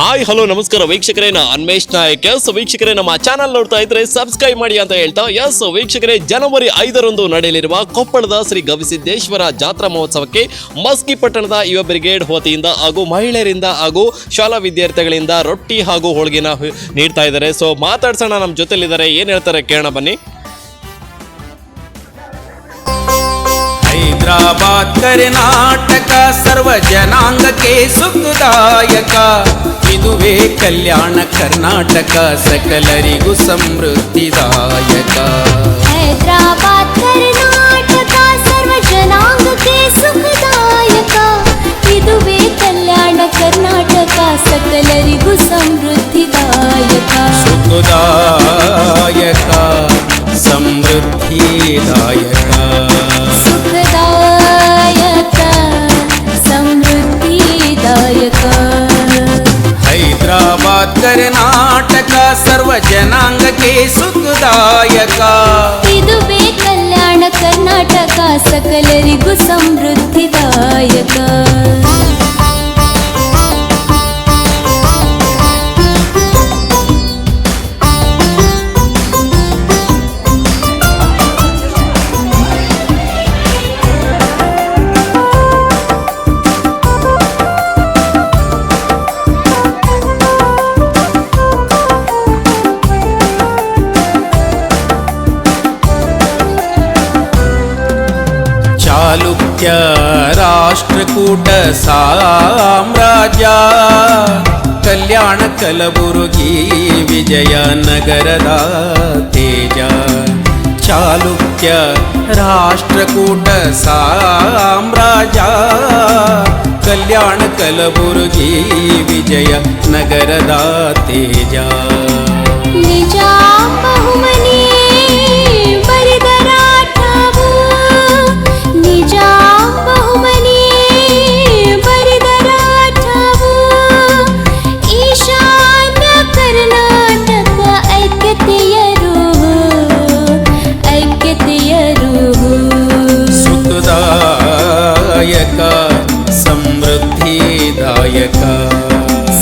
Hi, hello, ನಮಸ್ಕಾರ ವೀಕ್ಷಕರೇ, ನಾ ಅನ್ಮೇಶ್ ನಾಯಕ್. ಎಸ್ ವೀಕ್ಷಕರೇ, ನಮ್ಮ ಚಾನಲ್ ನೋಡ್ತಾ ಇದ್ರೆ ಸಬ್ಸ್ಕ್ರೈಬ್ ಮಾಡಿ ಅಂತ ಹೇಳ್ತಾ ಎಸ್ ವೀಕ್ಷಕರೇ, ಜನವರಿ ಐದರಂದು ನಡೆಯಲಿರುವ ಕೊಪ್ಪಳದ ಶ್ರೀ ಗವಿಸಿದ್ದೇಶ್ವರ ಜಾತ್ರಾ ಮಹೋತ್ಸವಕ್ಕೆ ಮಸ್ಕಿ ಪಟ್ಟಣದ ಯುವ ಬ್ರಿಗೇಡ್ ವತಿಯಿಂದ ಹಾಗೂ ಮಹಿಳೆಯರಿಂದ ಹಾಗೂ ಶಾಲಾ ವಿದ್ಯಾರ್ಥಿಗಳಿಂದ ರೊಟ್ಟಿ ಹಾಗೂ ಹೋಳಿಗೆನ ನೀಡ್ತಾ ಇದ್ದಾರೆ. ಸೊ ಮಾತಾಡ್ಸೋಣ ನಮ್ಮ ಜೊತೆಲಿದ್ದಾರೆ. ಏನು ಹೇಳ್ತಾರೆ ಕೇಳೋಣ ಬನ್ನಿ. ಹೈದರಾಬಾದ್ ಕರ್ನಾಟಕ ಸರ್ವ ಜನಾಂಗಕ್ಕೆ ಸುಖದಾಯಕ. ಇದುವೇ ಕಲ್ಯಾಣ ಕರ್ನಾಟಕ ಸಕಲರಿಗೂ ಸಮೃದ್ಧಿದಾಯಕ ಹೈದರಾಬಾದ್ ಕರ್ನಾಟಕ ಸರ್ವ ಜನಾಂಗಕ್ಕೆ ಸುಖದಾಯಕ ಇದುವೇ ಕಲ್ಯಾಣ ಕರ್ನಾಟಕ ಸಕಲರಿಗೂ ಸಮೃದ್ಧಿದಾಯಕ ಸುಖದಾಯಕ ಕರ್ನಾಟಕ ಸರ್ವ ಜನಾಂಗಕ್ಕೆ ಸುಖದಾಯಕ ಇದುವೇ ಕಲ್ಯಾಣ ಕರ್ನಾಟಕ ಸಕಲರಿಗೂ ಸಮೃದ್ಧಿದಾಯಕ सात्य राष्ट्रकूट साम्राज्य। कल्याण कलबुर्गी विजयनगरदा तेज। चालुक्य राष्ट्रकूट साम्राज्य। कल्याण कलबुर्गी विजयनगरदा तेज।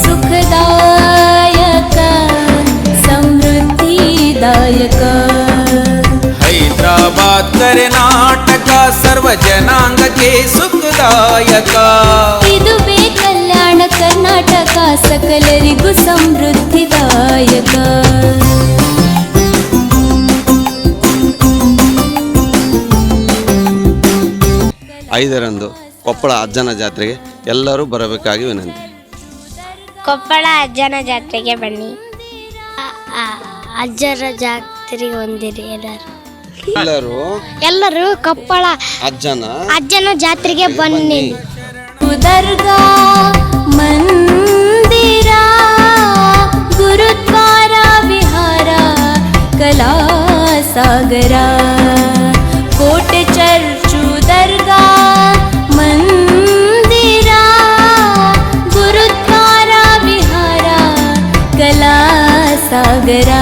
ಸುಖದಾಯಕ ಸಮೃದ್ಧಿದಾಯಕ. ಹೈದರಾಬಾದ್ ಕರ್ನಾಟಕ ಸರ್ವ ಜನಾಂಗಕ್ಕೆ ಸುಖದಾಯಕ. ಇದುವೇ ಕಲ್ಯಾಣ ಕರ್ನಾಟಕ ಸಕಲರಿಗೂ ಸಮೃದ್ಧಿದಾಯಕ. ಐದರಂದು ಕೊಪ್ಪಳ ಅಜ್ಜನ ಜಾತ್ರೆಗೆ ಎಲ್ಲರೂ ಬರಬೇಕಾಗಿ ವಿನಂತಿ. ಕೊಪ್ಪಳ ಅಜ್ಜನ ಜಾತ್ರೆಗೆ ಬನ್ನಿ. ಅಜ್ಜರ ಜಾತ್ರೆಗೆ ಬಂದಿರಿ ಎಲ್ಲರೂ. ಎಲ್ಲರೂ? ಎಲ್ಲರೂ ಕೊಪ್ಪಳ ಅಜ್ಜನ? ಅಜ್ಜನ ಜಾತ್ರೆಗೆ ಬನ್ನಿ. ದರ್ಗಾ ಮಂದಿರ ಗುರುದ್ವಾರ ವಿಹಾರ ಕಲಾ ಸಾಗರ. ಸಾಗರ.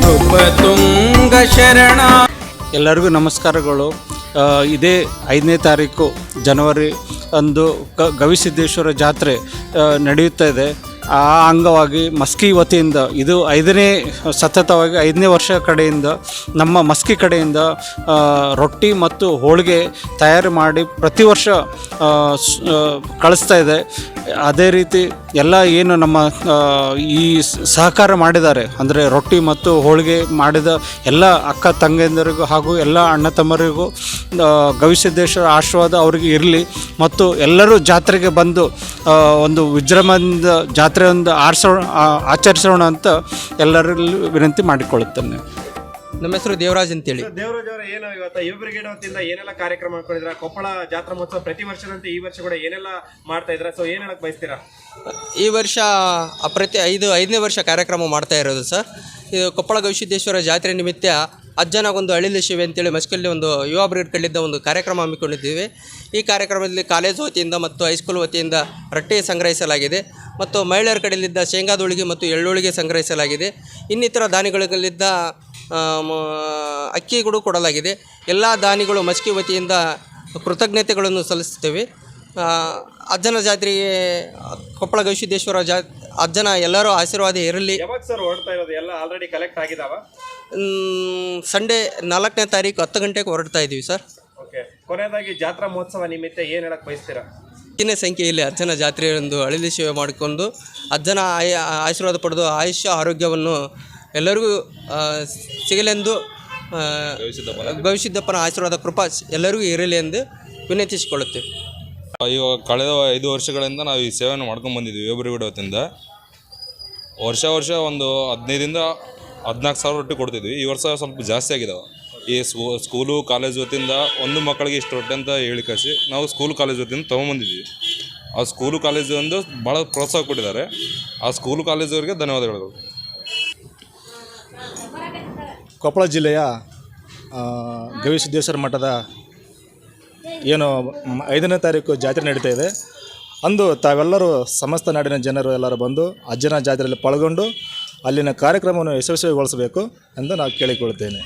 ನೃಪತುಂಗ ಶರಣ. ಎಲ್ಲರಿಗೂ ನಮಸ್ಕಾರಗಳು. ಇದೇ ಐದನೇ ತಾರೀಕು ಜನವರಿ ಅಂದು ಗ ಗವಿಸಿದ್ದೇಶ್ವರ ಜಾತ್ರೆ ನಡೆಯುತ್ತಾ ಇದೆ. ಆ ಅಂಗವಾಗಿ ಮಸ್ಕಿ ವತಿಯಿಂದ, ಇದು ಐದನೇ, ಸತತವಾಗಿ ಐದನೇ ವರ್ಷ ಕಡೆಯಿಂದ ನಮ್ಮ ಮಸ್ಕಿ ಕಡೆಯಿಂದ ರೊಟ್ಟಿ ಮತ್ತು ಹೋಳಿಗೆ ತಯಾರು ಮಾಡಿ ಪ್ರತಿ ವರ್ಷ ಕಳಿಸ್ತಾ ಇದೆ. ಅದೇ ರೀತಿ ಎಲ್ಲ ಏನು ನಮ್ಮ ಈ ಸಹಕಾರ ಮಾಡಿದ್ದಾರೆ. ಅಂದರೆ ರೊಟ್ಟಿ ಮತ್ತು ಹೋಳಿಗೆ ಮಾಡಿದ ಎಲ್ಲ ಅಕ್ಕ ತಂಗಿಯಂದರಿಗೂ ಹಾಗೂ ಎಲ್ಲ ಅಣ್ಣ ತಮ್ಮರಿಗೂ ಗವಿಸಿದ್ದೇಶ್ವರ ಆಶೀರ್ವಾದ ಅವರಿಗೆ ಇರಲಿ. ಮತ್ತು ಎಲ್ಲರೂ ಜಾತ್ರೆಗೆ ಬಂದು ಒಂದು ವಿಜೃಂಭಣೆಯಿಂದ ಜಾತ್ರೆ ಒಂದು ಆರಿಸೋಣ ಆಚರಿಸೋಣ ಅಂತ ಎಲ್ಲರಲ್ಲೂ ವಿನಂತಿ ಮಾಡಿಕೊಳ್ಳುತ್ತೇನೆ. ನಮ್ಮ ಹೆಸರು ದೇವರಾಜ್ ಅಂತೇಳಿ. ದೇವರಾಜ್ ಅವರ ಏನು ಇವತ್ತು ಯುವ ಬ್ರಿಗೇಡ್ ವತಿಯಿಂದ ಏನೆಲ್ಲ ಕಾರ್ಯಕ್ರಮ ಮಾಡ್ಕೊಂಡಿದ್ರ ಕೊಪ್ಪಳ ಜಾತ್ರಾ ಮಹೋತ್ಸವ ಪ್ರತಿ ವರ್ಷದಂತೆ ಈ ವರ್ಷ ಕೂಡ ಏನೆಲ್ಲ ಮಾಡ್ತಾ ಇದ್ರ ಸೊ ಏನ್ ಹೇಳಕ್ ಬಯಸ್ತೀರಾ? ಈ ವರ್ಷ ಪ್ರತಿ ಐದು ಐದನೇ ವರ್ಷ ಕಾರ್ಯಕ್ರಮ ಮಾಡ್ತಾ ಇರೋದು ಸರ್. ಇದು ಕೊಪ್ಪಳ ಗವಿಸಿದ್ದೇಶ್ವರ ಜಾತ್ರೆ ನಿಮಿತ್ತ ಅಜ್ಜನಾಗೊಂದು ಹಳ್ಳಿಲಿ ಶಿವೆ ಅಂತೇಳಿ ಮಸ್ಕಲ್ಲಿ ಒಂದು ಯುವ ಬ್ರಿಗೇಡ್ ಕಡೆಯಿಂದ ಒಂದು ಕಾರ್ಯಕ್ರಮ ಹಮ್ಮಿಕೊಂಡಿದ್ದೀವಿ. ಈ ಕಾರ್ಯಕ್ರಮದಲ್ಲಿ ಕಾಲೇಜು ವತಿಯಿಂದ ಮತ್ತು ಹೈಸ್ಕೂಲ್ ವತಿಯಿಂದ ರೊಟ್ಟಿ ಸಂಗ್ರಹಿಸಲಾಗಿದೆ. ಮತ್ತು ಮಹಿಳೆಯರ ಕಡೆಯಲ್ಲಿದ್ದ ಶೇಂಗಾದೊಳಿಗೆ ಮತ್ತು ಎಳ್ಳುಳಿಗೆ ಸಂಗ್ರಹಿಸಲಾಗಿದೆ. ಇನ್ನಿತರ ದಾನಿಗಳಲ್ಲಿದ್ದ ಅಕ್ಕಿಗಳು ಕೊಡಲಾಗಿದೆ. ಎಲ್ಲ ದಾನಿಗಳು ಮಸ್ಕಿ ವತಿಯಿಂದ ಕೃತಜ್ಞತೆಗಳನ್ನು ಸಲ್ಲಿಸುತ್ತೇವೆ. ಅಜ್ಜನ ಜಾತ್ರೆಗೆ ಕೊಪ್ಪಳ ಗವಿಸಿದ್ದೇಶ್ವರ ಜಾ ಅಜ್ಜನ ಎಲ್ಲರೂ ಆಶೀರ್ವಾದ ಇರಲಿ. ಯಾವಾಗ ಸರ್ ಹೊರಡ್ತಾ ಇರೋದು? ಎಲ್ಲ ಆಲ್ರೆಡಿ ಕಲೆಕ್ಟ್ ಆಗಿದಾವ? ಸಂಡೇ ನಾಲ್ಕನೇ ತಾರೀಕು ಹತ್ತು ಗಂಟೆಗೆ ಹೊರಡ್ತಾ ಇದ್ದೀವಿ ಸರ್. ಓಕೆ ಕೊನೆಯದಾಗಿ ಜಾತ್ರಾ ಮಹೋತ್ಸವ ನಿಮಿತ್ತ ಏನು ಹೇಳಕ್ಕೆ ಬಯಸ್ತೀರಾ? ಹೆಚ್ಚಿನ ಸಂಖ್ಯೆಯಲ್ಲಿ ಅಜ್ಜನ ಜಾತ್ರೆಯೊಂದು ಅಳಿಲಿ ಸೇವೆ ಮಾಡಿಕೊಂಡು ಅಜ್ಜನ ಆಯ, ಆಶೀರ್ವಾದ ಪಡೆದು ಆಯುಷ್ಯ, ಆರೋಗ್ಯವನ್ನು ಎಲ್ಲರಿಗೂ ಸಿಗಲೆಂದು ಭವಿಷ್ಯದಪ್ಪನ ಆಶೀರ್ವಾದ, ಕೃಪಾ ಎಲ್ಲರಿಗೂ ಇರಲಿ ಎಂದು ವಿನಂತಿಸಿಕೊಳ್ಳುತ್ತೇವೆ. ಇವಾಗ ಕಳೆದ ಐದು ವರ್ಷಗಳಿಂದ ನಾವು ಈ ಸೇವೆಯನ್ನು ಮಾಡ್ಕೊಂಡು ಬಂದಿದ್ದೀವಿ ವತಿಯಿಂದ ವರ್ಷ ವರ್ಷ ಒಂದು ಹದಿನೈದರಿಂದ ಹದಿನಾಲ್ಕು ಸಾವಿರ ರೊಟ್ಟಿ ಕೊಡ್ತಿದ್ವಿ. ಈ ವರ್ಷ ಸ್ವಲ್ಪ ಜಾಸ್ತಿ ಆಗಿದಾವೆ. ಈ ಸ್ಕೂ, ಸ್ಕೂಲು, ಕಾಲೇಜ್ ವತಿಯಿಂದ ಒಂದು ಮಕ್ಕಳಿಗೆ ಇಷ್ಟು ರೊಟ್ಟಿ ಅಂತ ಹೇಳಿ ಕಳಿಸಿ, ನಾವು ಸ್ಕೂಲ್, ಕಾಲೇಜ್ ವತಿಯಿಂದ ತೊಗೊಂಬಂದಿದ್ವಿ. ಆ ಸ್ಕೂಲು, ಕಾಲೇಜು ಒಂದು ಭಾಳ ಪ್ರೋತ್ಸಾಹ ಕೊಟ್ಟಿದ್ದಾರೆ. ಆ ಸ್ಕೂಲು ಕಾಲೇಜವರಿಗೆ ಧನ್ಯವಾದಗಳು. ಕೊಪ್ಪಳ ಜಿಲ್ಲೆಯ ಗವಿಸಿದ್ದೇಶ್ವರ ಮಠದ ಏನು ಐದನೇ ತಾರೀಕು ಜಾತ್ರೆ ನಡೀತಾ ಇದೆ. ಅಂದು ತಾವೆಲ್ಲರೂ ಸಮಸ್ತ ನಾಡಿನ ಜನರು ಎಲ್ಲರೂ ಬಂದು ಅಜ್ಜನ ಜಾತ್ರೆಯಲ್ಲಿ ಪಾಲ್ಗೊಂಡು ಅಲ್ಲಿನ ಕಾರ್ಯಕ್ರಮವನ್ನು ಯಶಸ್ವಿಗೊಳಿಸಬೇಕು ಎಂದು ನಾವು ಕೇಳಿಕೊಳ್ಳುತ್ತೇನೆ.